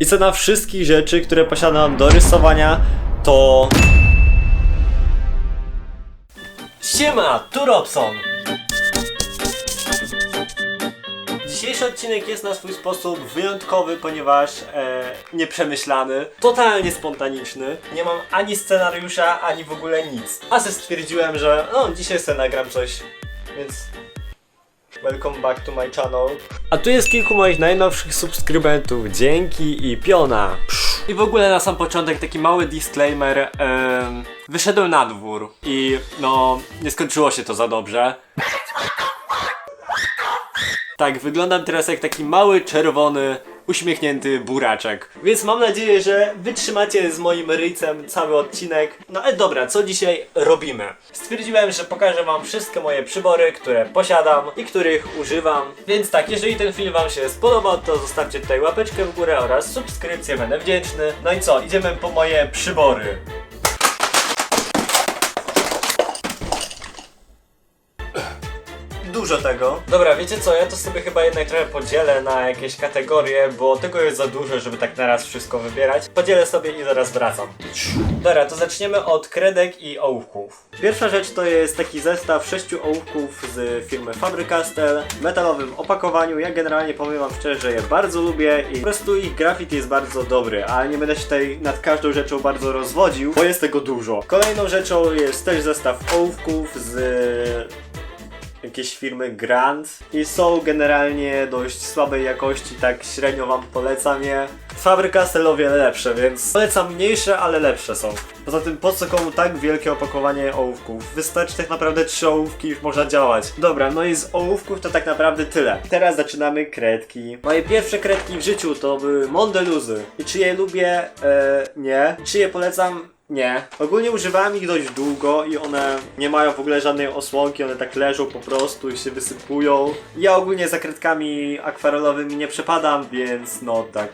I cena wszystkich rzeczy, które posiadam do rysowania to... Siema, tu Robson! Dzisiejszy odcinek jest na swój sposób wyjątkowy, ponieważ e, nieprzemyślany, totalnie spontaniczny. Nie mam ani scenariusza, ani w ogóle nic. A se stwierdziłem, że no dzisiaj sobie nagram coś, więc welcome back to my channel. A tu jest kilku moich najnowszych subskrybentów, dzięki i piona. I w ogóle na sam początek taki mały disclaimer. em, wyszedłem na dwór i no nie skończyło się to za dobrze. Tak, wyglądam teraz jak taki mały, czerwony, uśmiechnięty buraczek. Więc mam nadzieję, że wytrzymacie z moim ryjcem cały odcinek. No ale dobra, co dzisiaj robimy? Stwierdziłem, że pokażę wam wszystkie moje przybory, które posiadam i których używam. Więc tak, jeżeli ten film wam się spodobał, to zostawcie tutaj łapeczkę w górę oraz subskrypcję, będę wdzięczny. No i co, idziemy po moje przybory. Dużo tego. Dobra, wiecie co, ja to sobie chyba jednak trochę podzielę na jakieś kategorie, bo tego jest za dużo, żeby tak naraz wszystko wybierać. Podzielę sobie i zaraz wracam. Dobra, to zaczniemy od kredek i ołówków. Pierwsza rzecz to jest taki zestaw sześciu ołówków z firmy Faber-Castell w metalowym opakowaniu. Ja generalnie powiem wam szczerze, że je bardzo lubię i po prostu ich grafit jest bardzo dobry, ale nie będę się tutaj nad każdą rzeczą bardzo rozwodził, bo jest tego dużo. Kolejną rzeczą jest też zestaw ołówków z jakieś firmy Grand i są generalnie dość słabej jakości, tak średnio wam polecam je. Faber-Castell o wiele lepsze, więc polecam mniejsze, ale lepsze są. Poza tym po co komu tak wielkie opakowanie ołówków? Wystarczy tak naprawdę trzy ołówki już można działać. Dobra, no i z ołówków to tak naprawdę tyle. Teraz zaczynamy kredki. Moje pierwsze kredki w życiu to były Mondeluzy. I czy je lubię? E, nie. Czy je polecam? Nie. Ogólnie używałem ich dość długo i one nie mają w ogóle żadnej osłonki, one tak leżą po prostu i się wysypują. Ja ogólnie za kredkami akwarelowymi nie przepadam, więc no tak.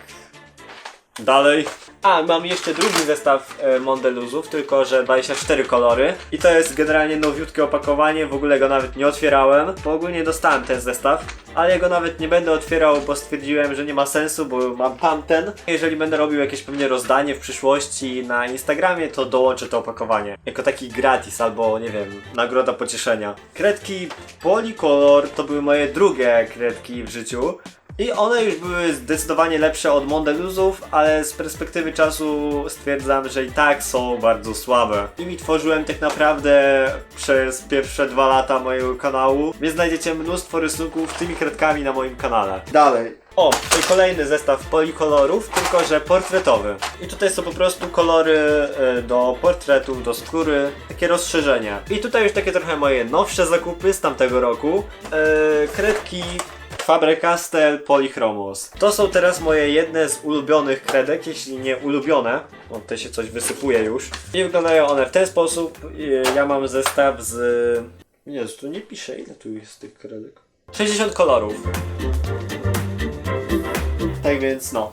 Dalej. A, mam jeszcze drugi zestaw e, Mondeluzów, tylko że 24 kolory. I to jest generalnie nowiutkie opakowanie, w ogóle go nawet nie otwierałem, bo ogólnie dostałem ten zestaw, ale go nawet nie będę otwierał, bo stwierdziłem, że nie ma sensu, bo mam tamten. Jeżeli będę robił jakieś pewnie rozdanie w przyszłości na Instagramie, to dołączę to opakowanie. Jako taki gratis albo, nie wiem, nagroda pocieszenia. Kredki Polycolor to były moje drugie kredki w życiu. I one już były zdecydowanie lepsze od Mondeluzów, ale z perspektywy czasu stwierdzam, że i tak są bardzo słabe. Nimi tworzyłem tak naprawdę przez pierwsze dwa lata mojego kanału, więc znajdziecie mnóstwo rysunków tymi kredkami na moim kanale. Dalej. O, to kolejny zestaw polikolorów, tylko że portretowy. I tutaj są po prostu kolory e, do portretów, do skóry, takie rozszerzenia. I tutaj już takie trochę moje nowsze zakupy z tamtego roku. E, kredki Faber-Castell Polychromos. To są teraz moje jedne z ulubionych kredek, jeśli nie ulubione. O, tutaj się coś wysypuje już. I wyglądają one w ten sposób. Ja mam zestaw z... Jezu, tu nie pisze ile tu jest tych kredek. 60 kolorów. Tak więc no.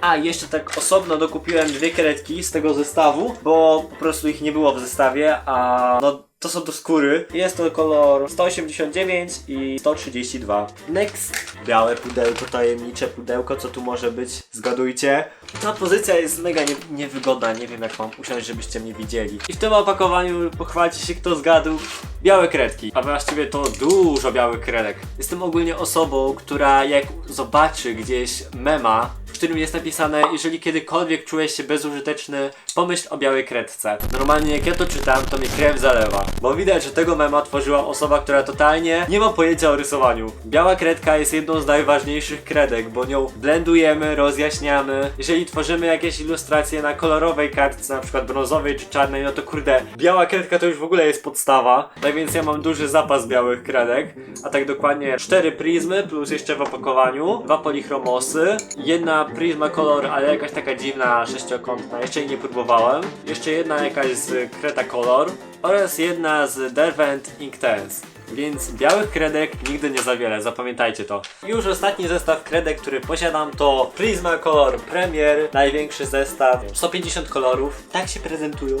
A, jeszcze tak osobno dokupiłem dwie kredki z tego zestawu, bo po prostu ich nie było w zestawie, a no to są do skóry. Jest to kolor 189 i 132. Next. Białe pudełko, tajemnicze pudełko, co tu może być? Zgadujcie. Ta pozycja jest mega nie, niewygodna, nie wiem jak mam usiąść, żebyście mnie widzieli. I w tym opakowaniu pochwalcie się kto zgadł. Białe kredki, a właściwie to dużo białych kredek. Jestem ogólnie osobą, która jak zobaczy gdzieś mema, którym jest napisane, jeżeli kiedykolwiek czułeś się bezużyteczny, pomyśl o białej kredce. Normalnie jak ja to czytam, to mi krew zalewa. Bo widać, że tego mema tworzyła osoba, która totalnie nie ma pojęcia o rysowaniu. Biała kredka jest jedną z najważniejszych kredek, bo nią blendujemy, rozjaśniamy. Jeżeli tworzymy jakieś ilustracje na kolorowej kartce, na przykład brązowej czy czarnej, no to kurde, biała kredka to już w ogóle jest podstawa. Tak więc ja mam duży zapas białych kredek, a tak dokładnie cztery prizmy, plus jeszcze w opakowaniu, dwa polichromosy, jedna Prisma Color, ale jakaś taka dziwna sześciokątna, jeszcze jej nie próbowałem. Jeszcze jedna jakaś z Creta Color oraz jedna z Derwent Inktense. Więc białych kredek nigdy nie za wiele, zapamiętajcie to. Już ostatni zestaw kredek, który posiadam to Prisma Color Premier, największy zestaw, 150 kolorów. Tak się prezentują.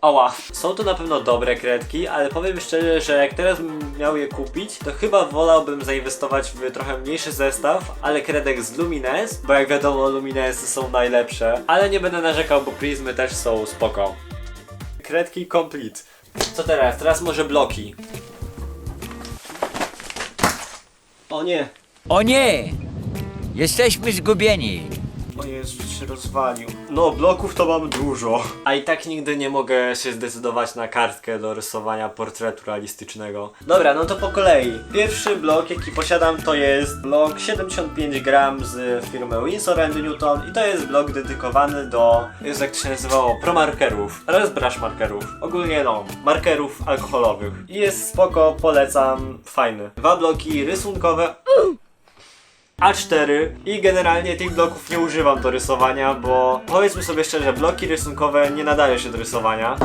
Ała. Są to na pewno dobre kredki, ale powiem szczerze, że jak teraz bym miał je kupić, to chyba wolałbym zainwestować w trochę mniejszy zestaw, ale kredek z Lumines, bo jak wiadomo Luminesy są najlepsze, ale nie będę narzekał, bo Prismy też są spoko. Kredki complete. Co teraz? Teraz może bloki. O nie, O nie! Jesteśmy zgubieni. O Jezu, się rozwalił. No, bloków to mam dużo. A i tak nigdy nie mogę się zdecydować na kartkę do rysowania portretu realistycznego. Dobra, no to po kolei. Pierwszy blok, jaki posiadam, to jest blok 75 gram z firmy Winsor Newton i to jest blok dedykowany do, jest jak to się nazywało, promarkerów oraz brush markerów. Ogólnie no, markerów alkoholowych. I jest spoko, polecam, fajny. Dwa bloki rysunkowe. A4 i generalnie tych bloków nie używam do rysowania, bo powiedzmy sobie szczerze, bloki rysunkowe nie nadają się do rysowania.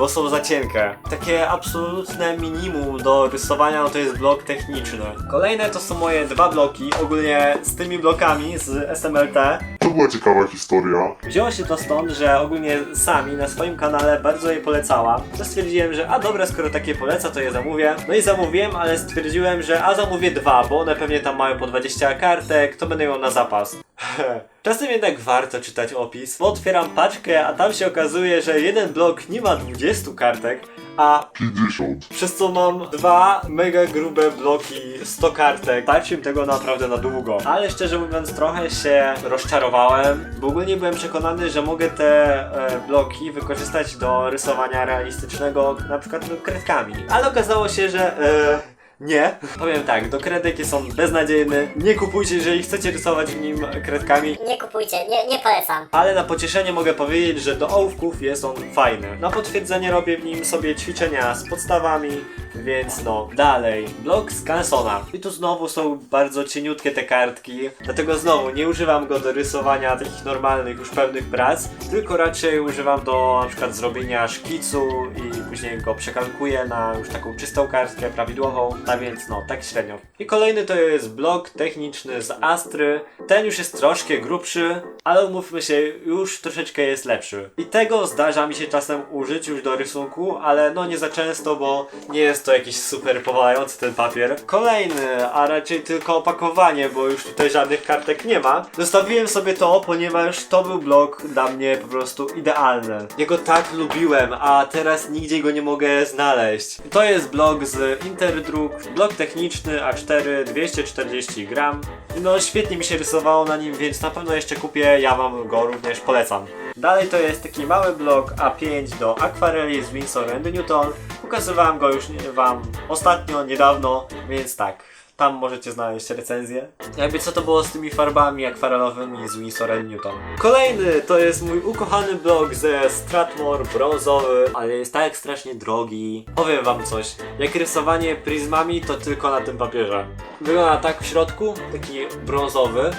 Bo są za cienkie. Takie absolutne minimum do rysowania no to jest blok techniczny. Kolejne to są moje dwa bloki, ogólnie z tymi blokami z SMLT. To była ciekawa historia. Wzięło się to stąd, że ogólnie sami na swoim kanale bardzo je polecała. To stwierdziłem, że a dobra, skoro takie poleca, to je zamówię. No i zamówiłem, ale stwierdziłem, że a zamówię dwa, bo one pewnie tam mają po 20 kartek, to będę ją na zapas. Czasem jednak warto czytać opis, bo otwieram paczkę, a tam się okazuje, że jeden blok nie ma 20 kartek, a 50. przez co mam dwa mega grube bloki 100 kartek. Starczyłem tego naprawdę na długo. Ale szczerze mówiąc trochę się rozczarowałem, bo ogólnie byłem przekonany, że mogę te e, bloki wykorzystać do rysowania realistycznego, na przykład kredkami. Ale okazało się, że e, nie. Powiem tak, do kredek jest on beznadziejny. Nie kupujcie, jeżeli chcecie rysować w nim kredkami. Nie kupujcie, nie, nie polecam. Ale na pocieszenie mogę powiedzieć, że do ołówków jest on fajny. Na potwierdzenie robię w nim sobie ćwiczenia z podstawami, więc no, dalej. Blok z Cansona. I tu znowu są bardzo cieniutkie te kartki, dlatego znowu nie używam go do rysowania takich normalnych, już pełnych prac, tylko raczej używam do na przykład zrobienia szkicu i później go przekalkuję na już taką czystą kartkę, prawidłową, a więc no, tak średnio. I kolejny to jest blok techniczny z Astry. Ten już jest troszkę grubszy, ale umówmy się, już troszeczkę jest lepszy. I tego zdarza mi się czasem użyć już do rysunku, ale no nie za często, bo nie jest to jakiś super powalający ten papier. Kolejny, a raczej tylko opakowanie, bo już tutaj żadnych kartek nie ma. Zostawiłem sobie to, ponieważ to był blok dla mnie po prostu idealny. Jego tak lubiłem, a teraz nigdzie go nie mogę znaleźć. To jest blok z Interdruk, blok techniczny A4 240 gram. No świetnie mi się rysowało na nim, więc na pewno jeszcze kupię, ja wam go również polecam. Dalej to jest taki mały blok A5 do akwareli z Winsor Newton. Pokazywałem go już wam ostatnio, niedawno, więc tak. Tam możecie znaleźć recenzję. Jakby co to było z tymi farbami akwarelowymi z Winsor Newton. Kolejny to jest mój ukochany blok ze Stratmore brązowy, ale jest tak strasznie drogi. Powiem wam coś. Jak rysowanie pryzmami to tylko na tym papierze. Wygląda tak w środku, taki brązowy,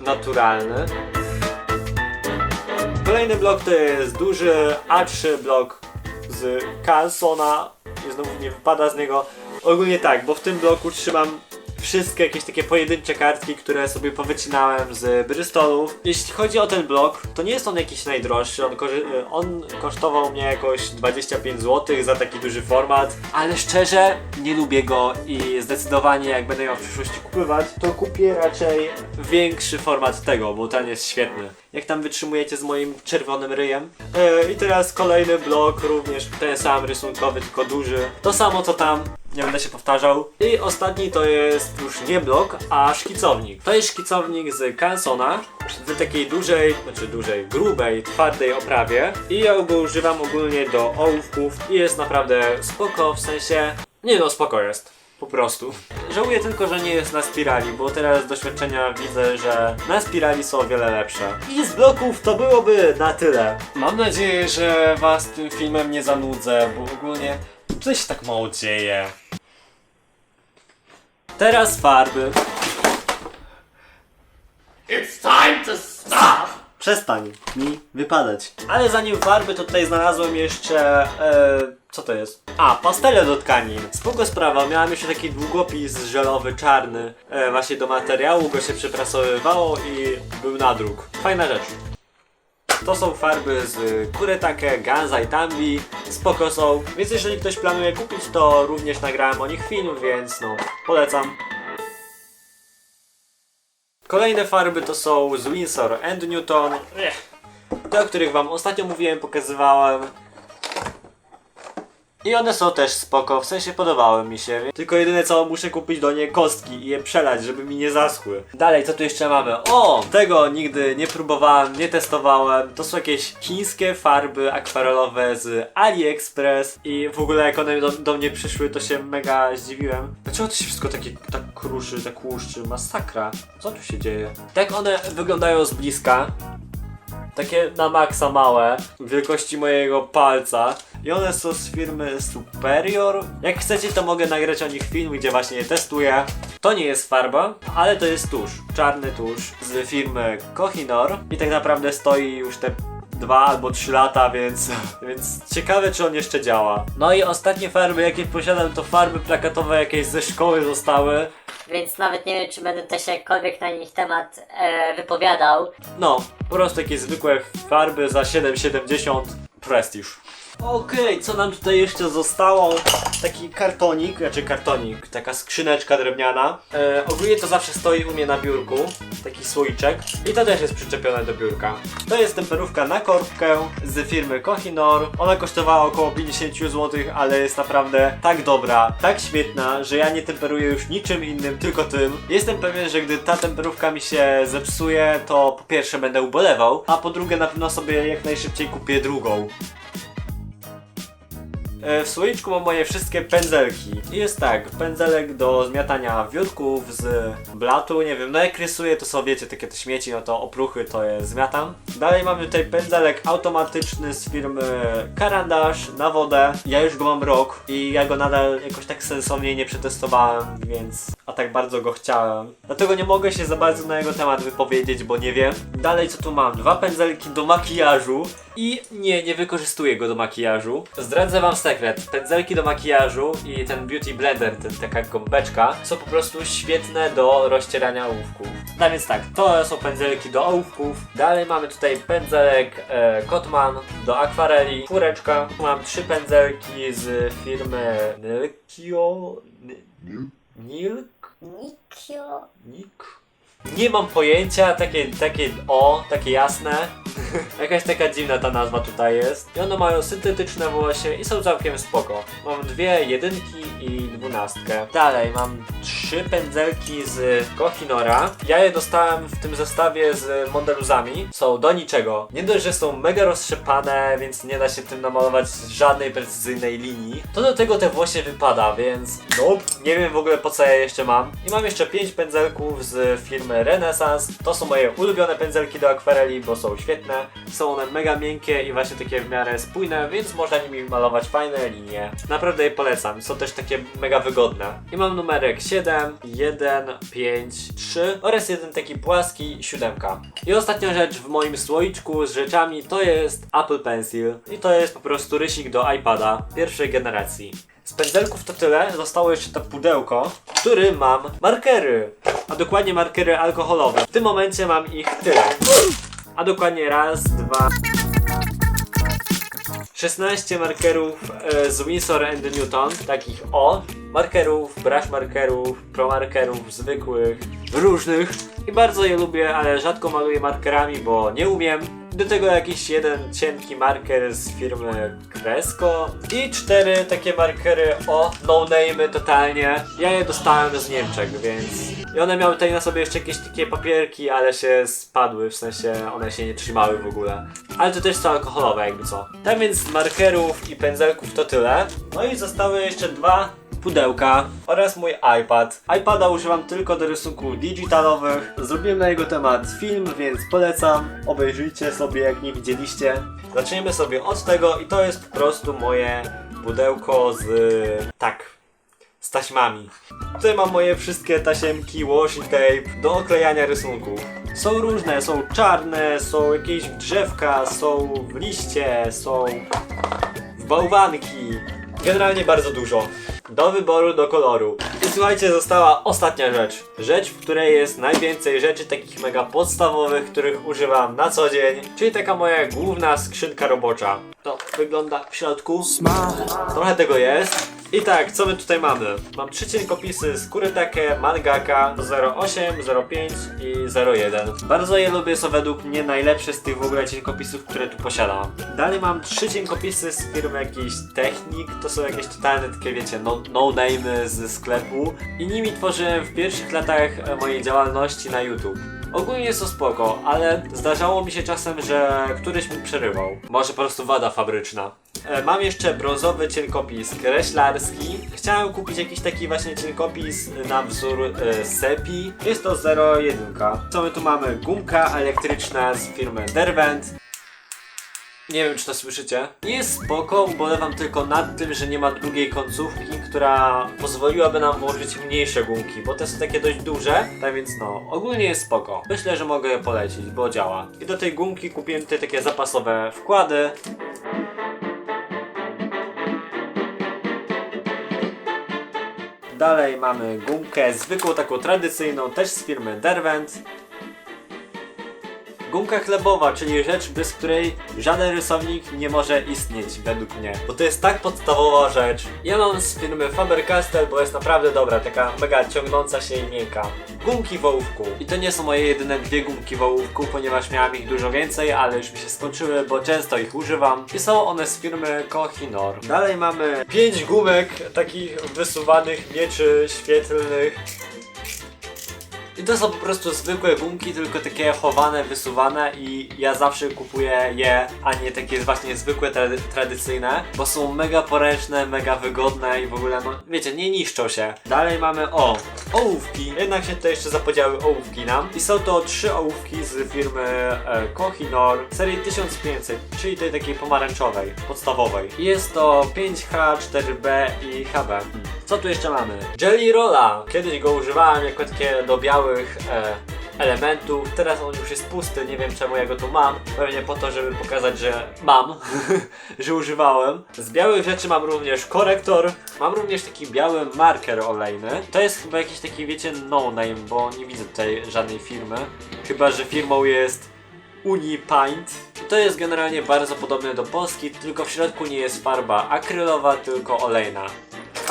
naturalny. Kolejny blok to jest duży A3 blok z Carlsona. I Znowu nie wypada z niego. Ogólnie tak, bo w tym bloku trzymam wszystkie jakieś takie pojedyncze kartki, które sobie powycinałem z Bristolów. Jeśli chodzi o ten blok, to nie jest on jakiś najdroższy, on, korzy- on kosztował mnie jakoś 25 zł za taki duży format, ale szczerze nie lubię go i zdecydowanie jak będę ją w przyszłości kupywać, to kupię raczej większy format tego, bo ten jest świetny. Jak tam wytrzymujecie z moim czerwonym ryjem? E, I teraz kolejny blok, również ten sam rysunkowy, tylko duży. To samo co tam, nie będę się powtarzał. I ostatni to jest już nie blok, a szkicownik. To jest szkicownik z Cansona w takiej dużej, znaczy dużej, grubej, twardej oprawie. I ja go używam ogólnie do ołówków i jest naprawdę spoko, w sensie... Nie no, spoko jest. Po prostu. Żałuję tylko, że nie jest na spirali, bo teraz z doświadczenia widzę, że na spirali są o wiele lepsze. I z bloków to byłoby na tyle. Mam nadzieję, że was tym filmem nie zanudzę, bo ogólnie tutaj się tak mało dzieje. Teraz farby. It's time to stop! Przestań mi wypadać. Ale zanim farby, to tutaj znalazłem jeszcze. E, co to jest? A, pastele do tkanin. Spoko sprawa, miałem jeszcze taki długopis żelowy, czarny, e, właśnie do materiału, go się przeprasowywało i był nadruk. Fajna rzecz. To są farby z Kuretake, Ganza i Tambi. Spoko są. Więc jeżeli ktoś planuje kupić, to również nagrałem o nich film, więc no, polecam. Kolejne farby to są z Winsor and Newton. Te, o których wam ostatnio mówiłem, pokazywałem. I one są też spoko, w sensie podobały mi się. Tylko jedyne co muszę kupić do nie kostki i je przelać, żeby mi nie zaschły. Dalej, co tu jeszcze mamy? O! Tego nigdy nie próbowałem, nie testowałem. To są jakieś chińskie farby akwarelowe z AliExpress i w ogóle jak one do, do mnie przyszły, to się mega zdziwiłem. Dlaczego to się wszystko takie tak kruszy, tak łuszczy? Masakra. Co tu się dzieje? Tak one wyglądają z bliska takie na maksa małe, wielkości mojego palca. I one są z firmy Superior. Jak chcecie, to mogę nagrać o nich film, gdzie właśnie je testuję. To nie jest farba, ale to jest tusz, czarny tusz z firmy Kohinor. I tak naprawdę stoi już te dwa albo trzy lata, więc, więc ciekawe, czy on jeszcze działa. No i ostatnie farby, jakie posiadam, to farby plakatowe jakieś ze szkoły zostały. Więc nawet nie wiem, czy będę też jakkolwiek na nich temat e, wypowiadał. No, po prostu jakieś zwykłe farby za 7,70 prestiż. Okej, co nam tutaj jeszcze zostało? Taki kartonik, znaczy kartonik, taka skrzyneczka drewniana. E, ogólnie to zawsze stoi u mnie na biurku, taki słoiczek. I to też jest przyczepione do biurka. To jest temperówka na korbkę z firmy Kohinor. Ona kosztowała około 50 zł, ale jest naprawdę tak dobra, tak świetna, że ja nie temperuję już niczym innym, tylko tym. Jestem pewien, że gdy ta temperówka mi się zepsuje, to po pierwsze będę ubolewał, a po drugie na pewno sobie jak najszybciej kupię drugą. E, W słoiczku mam moje wszystkie pędzelki. I jest tak, pędzelek do zmiatania wiórków z blatu, nie wiem, no jak rysuję to są, wiecie, takie te śmieci, no to opruchy to je zmiatam. Dalej mamy tutaj pędzelek automatyczny z firmy Karandasz na wodę. Ja już go mam rok i ja go nadal jakoś tak sensownie nie przetestowałem, więc a tak bardzo go chciałem. Dlatego nie mogę się za bardzo na jego temat wypowiedzieć, bo nie wiem. Dalej co tu mam? Dwa pędzelki do makijażu i nie, nie wykorzystuję go do makijażu. Zdradzę wam sekret. Pędzelki do makijażu i ten beauty blender, ten, taka gąbeczka są po prostu świetne do rozcierania ołówków. No więc tak, to są pędzelki do ołówków. Dalej mamy tutaj pędzelek e, Kotman do akwareli, czwóreczka. Tu mam trzy pędzelki z firmy Nilkio... Ni- Nilk? Nikio. Nik? Nie mam pojęcia, takie, takie o, takie jasne. Jakaś taka dziwna ta nazwa tutaj jest. I one mają syntetyczne włosie i są całkiem spoko. Mam dwie jedynki i dwunastkę. Dalej mam trzy pędzelki z Kohinora. Ja je dostałem w tym zestawie z modeluzami. Są do niczego. Nie dość, że są mega roztrzepane, więc nie da się tym namalować żadnej precyzyjnej linii. To do tego te włosie wypada, więc nope. Nie wiem w ogóle po co ja jeszcze mam. I mam jeszcze pięć pędzelków z firmy Renaissance. To są moje ulubione pędzelki do akwareli, bo są świetne. Są one mega miękkie i właśnie takie w miarę spójne, więc można nimi malować fajne linie. Naprawdę je polecam. Są też takie mega wygodne. I mam numerek 7, 1, 5, 3 oraz jeden taki płaski, siódemka. I ostatnia rzecz w moim słoiczku z rzeczami to jest Apple Pencil. I to jest po prostu rysik do iPada pierwszej generacji. Z pędzelków to tyle, zostało jeszcze to pudełko, w którym mam markery, a dokładnie markery alkoholowe. W tym momencie mam ich tyle. A dokładnie raz, dwa, 16 markerów e, z Winsor Newton, takich o, markerów, brush markerów, pro markerów, zwykłych, różnych. I bardzo je lubię, ale rzadko maluję markerami, bo nie umiem. Do tego jakiś jeden cienki marker z firmy Cresco i cztery takie markery o no name totalnie. Ja je dostałem z Niemczech, więc i one miały tutaj na sobie jeszcze jakieś takie papierki, ale się spadły, w sensie one się nie trzymały w ogóle. Ale to też są alkoholowe jakby co. Tak więc z markerów i pędzelków to tyle. No i zostały jeszcze dwa pudełka oraz mój iPad. iPada używam tylko do rysunków digitalowych. Zrobiłem na jego temat film, więc polecam. Obejrzyjcie sobie jak nie widzieliście. Zaczniemy sobie od tego i to jest po prostu moje pudełko z... tak, z taśmami. Tutaj mam moje wszystkie tasiemki, washi tape do oklejania rysunków. Są różne, są czarne, są jakieś drzewka, są w liście, są w bałwanki. Generalnie bardzo dużo. Do wyboru, do koloru. I słuchajcie, została ostatnia rzecz. Rzecz, w której jest najwięcej rzeczy takich mega podstawowych, których używam na co dzień, czyli taka moja główna skrzynka robocza. To wygląda w środku. Trochę tego jest. I tak, co my tutaj mamy? Mam trzy cienkopisy z Kuretake, Mangaka 08, 05 i 01. Bardzo je lubię, są według mnie najlepsze z tych w ogóle cienkopisów, które tu posiadam. Dalej mam trzy cienkopisy z firmy jakiejś Technik, to są jakieś totalne takie wiecie, no, no name'y ze sklepu i nimi tworzyłem w pierwszych latach e, mojej działalności na YouTube. Ogólnie są spoko, ale zdarzało mi się czasem, że któryś mi przerywał. Może po prostu wada fabryczna. E, Mam jeszcze brązowy cienkopis kreślarski. Chciałem kupić jakiś taki właśnie cienkopis na wzór e, Sepi. Jest to 01. Co my tu mamy? Gumka elektryczna z firmy Derwent. Nie wiem, czy to słyszycie. Jest spoko, ubolewam tylko nad tym, że nie ma drugiej końcówki, która pozwoliłaby nam włożyć mniejsze gumki, bo te są takie dość duże, tak więc no, ogólnie jest spoko. Myślę, że mogę je polecić, bo działa. I do tej gumki kupiłem tutaj takie zapasowe wkłady. Dalej mamy gumkę zwykłą, taką tradycyjną, też z firmy Derwent. Gumka chlebowa, czyli rzecz, bez której żaden rysownik nie może istnieć, według mnie. Bo to jest tak podstawowa rzecz. Ja mam z firmy Faber-Castell, bo jest naprawdę dobra, taka mega ciągnąca się i miękka. Gumki w ołówku. I to nie są moje jedyne dwie gumki w ołówku, ponieważ miałem ich dużo więcej, ale już mi się skończyły, bo często ich używam. I są one z firmy Kohinor. Dalej mamy pięć gumek takich wysuwanych mieczy świetlnych. I to są po prostu zwykłe gumki, tylko takie chowane, wysuwane i ja zawsze kupuję je, a nie takie właśnie zwykłe, trady- tradycyjne, bo są mega poręczne, mega wygodne i w ogóle, no wiecie, nie niszczą się. Dalej mamy, o, ołówki. Jednak się tutaj jeszcze zapodziały ołówki nam. I są to trzy ołówki z firmy e, Kohinor serii 1500, czyli tej takiej pomarańczowej, podstawowej. Jest to 5H, 4B i HB. Co tu jeszcze mamy? Jelly Rolla. Kiedyś go używałem jako takie do białych e, elementów. Teraz on już jest pusty, nie wiem czemu ja go tu mam. Pewnie po to, żeby pokazać, że mam, że używałem. Z białych rzeczy mam również korektor. Mam również taki biały marker olejny. To jest chyba jakiś taki, wiecie, no name, bo nie widzę tutaj żadnej firmy. Chyba, że firmą jest Unipaint. To jest generalnie bardzo podobne do Polski, tylko w środku nie jest farba akrylowa, tylko olejna.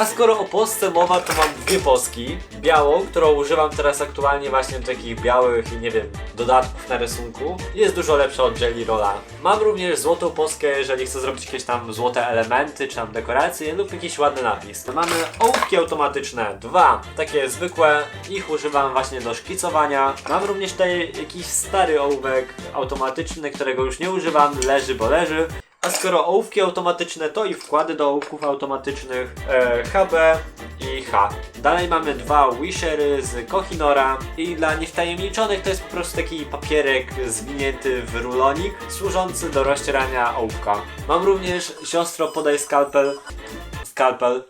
A skoro o Polsce mowa, to mam dwie Polski. Białą, którą używam teraz aktualnie właśnie do takich białych i nie wiem, dodatków na rysunku. Jest dużo lepsza od Jelly Rolla. Mam również złotą Polskę, jeżeli chcę zrobić jakieś tam złote elementy, czy tam dekoracje lub jakiś ładny napis. Mamy ołówki automatyczne, dwa, takie zwykłe. Ich używam właśnie do szkicowania. Mam również tutaj jakiś stary ołówek automatyczny, którego już nie używam, leży bo leży. A skoro ołówki automatyczne, to i wkłady do ołówków automatycznych e, HB i H. Dalej mamy dwa Wishery z Kohinora i dla niewtajemniczonych to jest po prostu taki papierek zwinięty w rulonik służący do rozcierania ołówka. Mam również siostro podaj skalpel skalpel.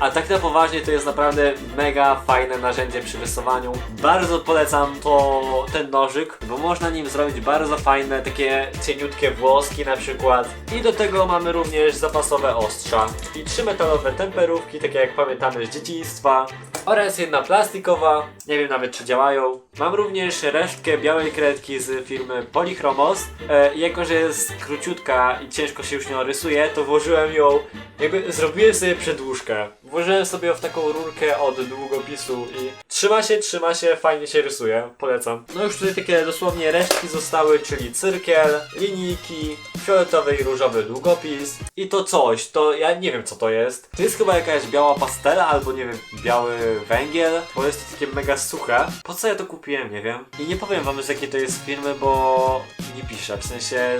A tak na poważnie to jest naprawdę mega fajne narzędzie przy rysowaniu. Bardzo polecam to ten nożyk, bo można nim zrobić bardzo fajne takie cieniutkie włoski na przykład. I do tego mamy również zapasowe ostrza i trzy metalowe temperówki, takie jak pamiętamy z dzieciństwa. Oraz jedna plastikowa, nie wiem nawet czy działają. Mam również resztkę białej kredki z firmy Polychromos. E, jako, że jest króciutka i ciężko się już nią rysuje, to włożyłem ją, jakby zrobiłem sobie przedłużkę. Włożyłem sobie ją w taką rurkę od długopisu i trzyma się, trzyma się, fajnie się rysuje, polecam. No już tutaj takie dosłownie resztki zostały, czyli cyrkiel, linijki, fioletowy i różowy długopis i to coś, to ja nie wiem co to jest. To jest chyba jakaś biała pastela albo nie wiem, biały węgiel, bo jest to takie mega suche. Po co ja to kupiłem, nie wiem. I nie powiem wam z jakiej to jest firmy, bo nie pisze, w sensie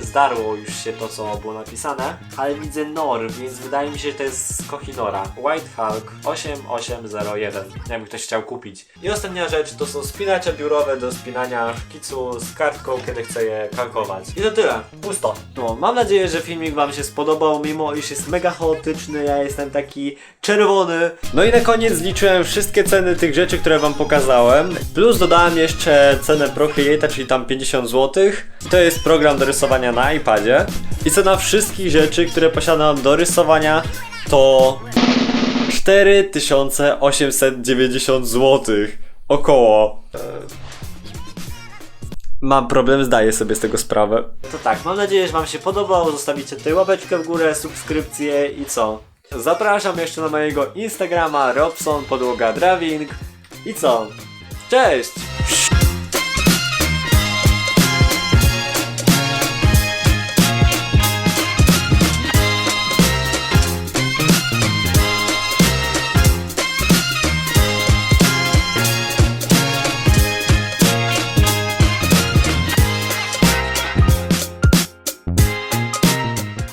zdarło już się to co było napisane, ale widzę NOR, więc wydaje mi się, że to jest z Kohinora. White Hulk 8801, jakby ktoś chciał kupić. I ostatnia rzecz to są spinacze biurowe do spinania szkicu z kartką, kiedy chcę je kalkować. I to tyle. Pusto. No, mam nadzieję, że filmik wam się spodobał, mimo iż jest mega chaotyczny, ja jestem taki czerwony. No i na koniec zliczyłem wszystkie ceny tych rzeczy, które wam pokazałem, plus dodałem jeszcze cenę Procreate'a, czyli tam 50 zł. To jest program do rysowania na iPadzie. I cena wszystkich rzeczy, które posiadam do rysowania to 4890 zł. Około. Mam problem, zdaję sobie z tego sprawę. To tak, mam nadzieję, że Wam się podobało. Zostawicie tutaj łapeczkę w górę, subskrypcję i co? Zapraszam jeszcze na mojego Instagrama Robson Podłoga Drawing. I co? Cześć!